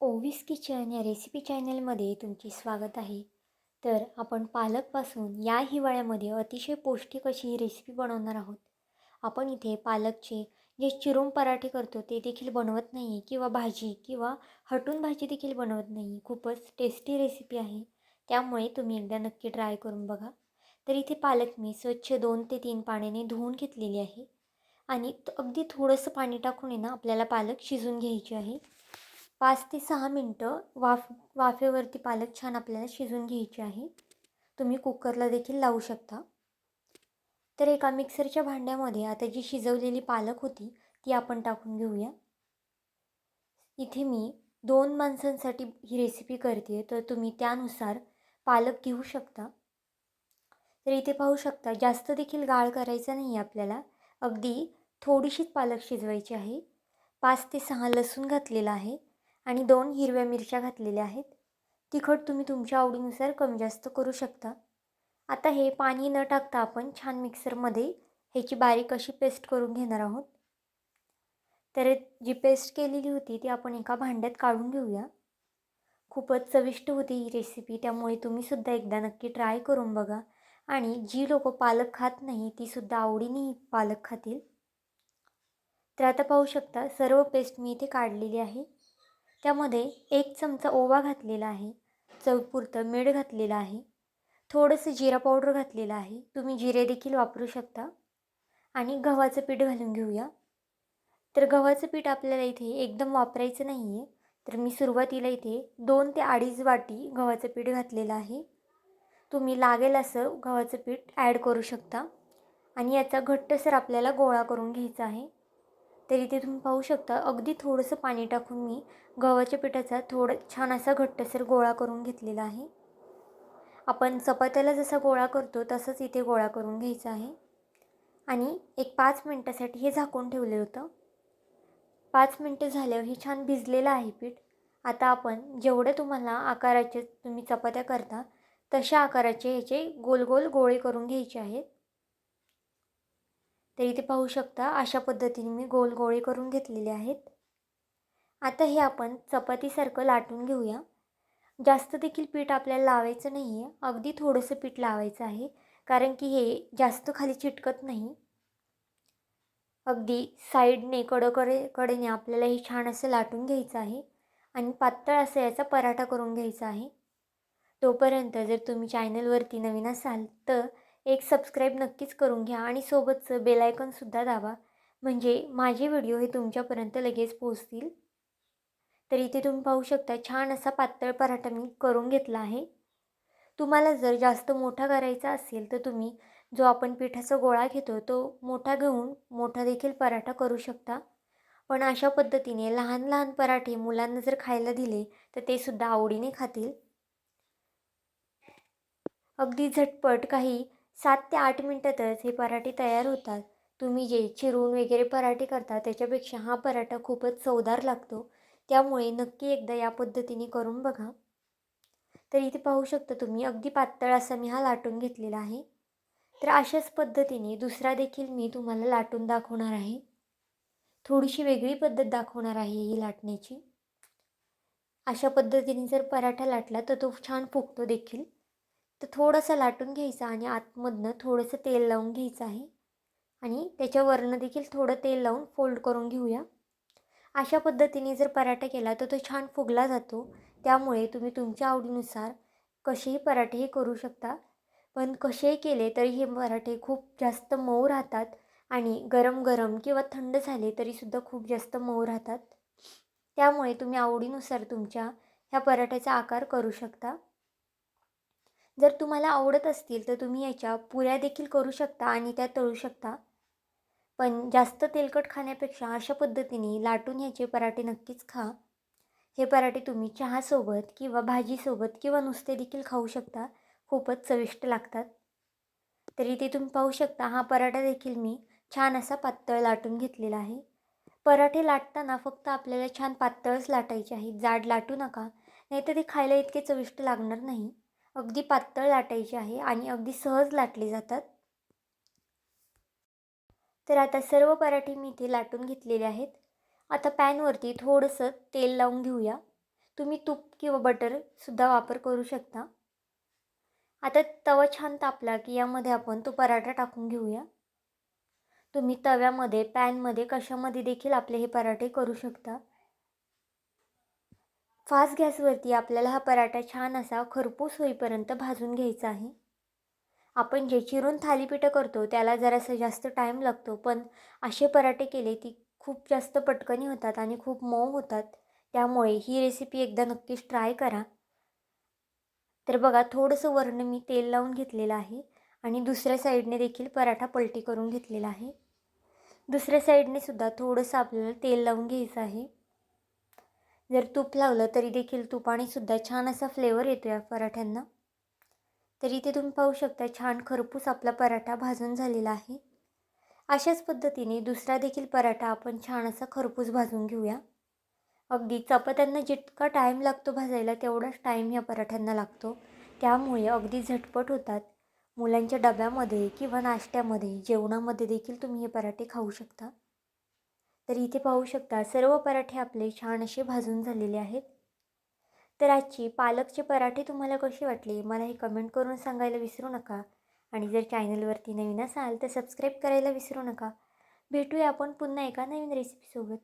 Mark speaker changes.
Speaker 1: Ovis kitchen या recipe चॅनलमध्ये तुमचे स्वागत आहे. तर आपण पालकपासून या हिवाळ्यामध्ये अतिशय पौष्टिक अशी ही रेसिपी बनवणार आहोत. आपण इथे पालकचे जे चिरून पराठे करतो ते देखील बनवत नाही आहे किंवा भाजी किंवा हटून भाजी देखील बनवत नाही. खूपच टेस्टी रेसिपी आहे. त्यामुळे तुम्ही एकदा नक्की ट्राय करून बघा. तर इथे पालक मी स्वच्छ दोन ते तीन पाण्याने धुवून घेतलेली आहे. आणि अगदी थोडंसं पाणी टाकून आहे ना आपल्याला पालक शिजून घ्यायची आहे. पाच ते सहा मिनटं वाफ वाफेवरती पालक छान आपल्याला शिजून घ्यायची आहे. तुम्ही कुकरला देखील लावू शकता. तर एका मिक्सरच्या भांड्यामध्ये आता जी शिजवलेली पालक होती ती आपण टाकून घेऊया. इथे मी दोन माणसांसाठी ही रेसिपी करते तर तुम्ही त्यानुसार पालक घेऊ शकता. तर इथे पाहू शकता जास्त देखील गाळ करायचा नाही आपल्याला. अगदी थोडीशीच पालक शिजवायची आहे. पाच ते सहा लसूण घातलेला आहे. आणि दोन हिरव्या मिरच्या घातलेल्या आहेत. तिखट तुम्ही तुमच्या आवडीनुसार कमी जास्त करू शकता. आता हे पाणी न टाकता आपण छान मिक्सरमध्ये ह्याची बारीक अशी पेस्ट करून घेणार आहोत. तर जी पेस्ट केलेली होती ती आपण एका भांड्यात काढून घेऊया. खूपच चविष्ट होती ही रेसिपी त्यामुळे तुम्हीसुद्धा एकदा नक्की ट्राय करून बघा. आणि जी लोक पालक खात नाही तीसुद्धा आवडीने ही पालक खातील. तर आता पाहू शकता सर्व पेस्ट मी इथे काढलेली आहे. त्यामध्ये एक चमचा ओवा घातलेला आहे चवपुरतं मीठ घातलेलं आहे थोडंसं जिरा पावडर घातलेलं आहे. तुम्ही जिरे देखील वापरू शकता. आणि गव्हाचं पीठ घालून घेऊया. तर गव्हाचं पीठ आपल्याला इथे एकदम वापरायचं नाही आहे तर मी सुरुवातीला इथे दोन ते अडीच वाटी गव्हाचं पीठ घातलेलं आहे. तुम्ही लागेल असं गव्हाचं पीठ ॲड करू शकता. आणि याचा घट्टसर आपल्याला गोळा करून घ्यायचा आहे. तर इथे तुम्ही पाहू शकता अगदी थोडंसं पाणी टाकून मी गव्हाच्या पिठाचा थोडं छान असा घट्टसर गोळा करून घेतलेला आहे. आपण चपात्याला जसा गोळा करतो तसंच इथे गोळा करून घ्यायचा आहे. आणि एक पाच मिनटासाठी हे झाकून ठेवलं होतं. पाच मिनटं झाल्यावर हे छान भिजलेलं आहे पीठ. आता आपण जेवढे तुम्हाला आकाराचे तुम्ही चपात्या करता तशा आकाराचे ह्याचे गोल गोल गोळे करून घ्यायचे आहेत. तर इथे पाहू शकता अशा पद्धतीने मी गोल गोळे करून घेतलेले आहेत. आता हे आपण चपातीसारखं लाटून घेऊया. जास्त देखील पीठ आपल्याला लावायचं नाही आहे अगदी थोडंसं पीठ लावायचं आहे कारण की हे जास्त खाली चिटकत नाही. अगदी साईडने कडकडे कडेने आपल्याला हे छान असं लाटून घ्यायचं आहे आणि पातळ असं याचा पराठा करून घ्यायचा आहे. तोपर्यंत जर तुम्ही चॅनलवरती नवीन असाल तर एक सबस्क्राईब नक्कीच करून घ्या आणि सोबतचं बेलायकनसुद्धा दाबा. म्हणजे माझे व्हिडिओ हे तुमच्यापर्यंत लगेच पोहोचतील. तर इथे तुम्ही पाहू शकता छान असा पातळ पराठा मी करून घेतला आहे. तुम्हाला जर जास्त मोठा करायचा असेल तर तुम्ही जो आपण पिठाचा गोळा घेतो तो मोठा घेऊन मोठा देखील पराठा करू शकता. पण अशा पद्धतीने लहान लहान पराठे मुलांना जर खायला दिले तर ते सुद्धा आवडीने खातील. अगदी झटपट काही सात ते आठ मिनटातच हे पराठे तयार होतात. तुम्ही जे चिरून वगैरे पराठे करता त्याच्यापेक्षा हा पराठा खूपच चवदार लागतो. त्यामुळे नक्की एकदा या पद्धतीने करून बघा. तर इथे पाहू शकता तुम्ही अगदी पातळ असा मी हा लाटून घेतलेला आहे. तर अशाच पद्धतीने दुसरा देखील मी तुम्हाला लाटून दाखवणार आहे. थोडीशी वेगळी पद्धत दाखवणार आहे ही लाटण्याची. अशा पद्धतीने जर पराठा लाटला तर तो छान फुगतो देखील. तर थोडंसं लाटून घ्यायचा आणि आतमधनं थोडंसं तेल लावून घ्यायचं आहे. आणि त्याच्यावरनं देखील थोडं तेल लावून फोल्ड करून घेऊया. अशा पद्धतीने जर पराठा केला तर तो छान फुगला जातो. त्यामुळे तुम्ही तुमच्या आवडीनुसार कसेही पराठे हे करू शकता. पण कसेही केले तरी हे पराठे खूप जास्त मऊ राहतात आणि गरम गरम किंवा थंड झाले तरीसुद्धा खूप जास्त मऊ राहतात. त्यामुळे तुम्ही आवडीनुसार तुमच्या ह्या पराठ्याचा आकार करू शकता. जर तुम्हाला आवडत असतील तर तुम्ही याच्या पुऱ्या देखील करू शकता आणि त्या तळू शकता. पण जास्त तेलकट खाण्यापेक्षा अशा पद्धतीने लाटून ह्याचे पराठे नक्कीच खा. हे पराठे तुम्ही चहासोबत किंवा भाजीसोबत किंवा नुसते देखील खाऊ शकता. खूपच चविष्ट लागतात. तरी ते तुम्ही पाहू शकता हा पराठा देखील मी छान असा पातळ लाटून घेतलेला आहे. पराठे लाटताना फक्त आपल्याला छान पातळच लाटायचे आहेत जाड लाटू नका. नाहीतर ते खायला इतके चविष्ट लागणार नाही. अगदी पातळ लाटायचे आहे आणि अगदी सहज लाटले जातात. तर आता सर्व पराठे मी इथे लाटून घेतलेले आहेत. आता पॅनवरती थोडंसं तेल लावून घेऊया. तुम्ही तूप किंवा बटरसुद्धा वापर करू शकता. आता तवा छान तापला की यामध्ये आपण तो पराठा टाकून घेऊया. तुम्ही तव्यामध्ये पॅनमध्ये कशामध्ये देखील आपले हे पराठे करू शकता. फास्ट गॅसवरती आपल्याला हा पराठा छान असा खरपूस होईपर्यंत भाजून घ्यायचा आहे. आपण जे चिरून थालीपीठं करतो त्याला जरासं जास्त टाईम लागतो पण असे पराठे केले की खूप जास्त पटकनी होतात आणि खूप मऊ होतात. त्यामुळे ही रेसिपी एकदा नक्कीच ट्राय करा. तर बघा थोडंसं वरण मी तेल लावून घेतलेलं आहे आणि दुसऱ्या साईडने देखील पराठा पलटी करून घेतलेला आहे. दुसऱ्या साईडने सुद्धा थोडंसं आपल्याला तेल लावून घ्यायचं आहे. जर तूप लावलं तरी देखील तुपाने सुद्धा छान असा फ्लेवर येतो या पराठ्यांना. तर इथे तुम्ही पाहू शकता छान खरपूस आपला पराठा भाजून झालेला आहे. अशाच पद्धतीने दुसरा देखील पराठा आपण छान असा खरपूस भाजून घेऊया. अगदी चपात्यांना जितका टाईम लागतो भाजायला तेवढाच टाईम या पराठ्यांना लागतो. त्यामुळे अगदी झटपट होतात. मुलांच्या डब्यामध्ये किंवा नाश्त्यामध्ये जेवणामध्ये देखील तुम्ही हे पराठे खाऊ शकता. तर इथे पाहू शकता सर्व पराठे आपले छान असे भाजून झालेले आहेत. तर आजची पालकचे पराठे तुम्हाला कसे वाटले मला हे कमेंट करून सांगायला विसरू नका. आणि जर चॅनलवरती नवीन असाल तर सबस्क्राईब करायला विसरू नका. भेटूया आपण पुन्हा एका नवीन रेसिपीसोबत